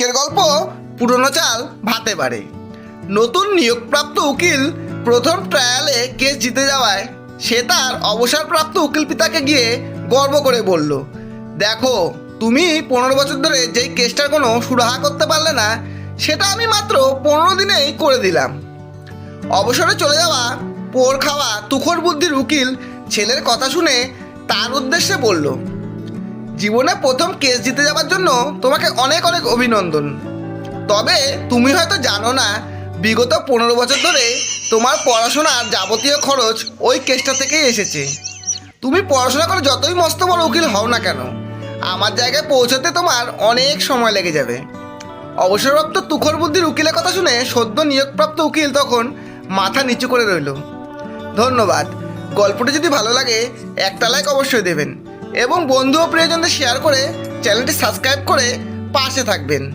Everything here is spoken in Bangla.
আজকের গল্প পুরনো চাল ভাতে বাড়ে নতুন নিয়োগপ্রাপ্ত উকিল প্রথম ট্রায়ালে কেস জিতে যাওয়ায় সে তার অবসরপ্রাপ্ত উকিল পিতাকে গিয়ে গর্ব করে বলল, দেখো, তুমি পনেরো বছর ধরে যেই কেসটার কোনো সুরাহা করতে পারলে না, সেটা আমি মাত্র পনেরো দিনেই করে দিলাম। অবসরে চলে যাওয়া পোর খাওয়া তুখর বুদ্ধির উকিল ছেলের কথা শুনে তার উদ্দেশ্যে বলল জীবনে প্রথম কেস জিতে যাওয়ার জন্য তোমাকে অনেক অনেক অভিনন্দন। তবে তুমি হয়তো জানো না, বিগত পনেরো বছর ধরে তোমার পড়াশোনার যাবতীয় খরচ ওই কেসটা থেকেই এসেছে। তুমি পড়াশোনা করে যতই মস্ত বড় উকিল হও না কেন, আমার জায়গায় পৌঁছাতে তোমার অনেক সময় লেগে যাবে। অবসরপ্রাপ্ত তুখর বুদ্ধির উকিলের কথা শুনে সদ্য নিয়োগপ্রাপ্ত উকিল তখন মাথা নিচু করে রইল। ধন্যবাদ। গল্পটি যদি ভালো লাগে একটা লাইক অবশ্যই দেবেন। এবং বন্ধু ও প্রিয়জনদের শেয়ার করে চ্যানেলটি সাবস্ক্রাইব করে পাশে থাকবেন।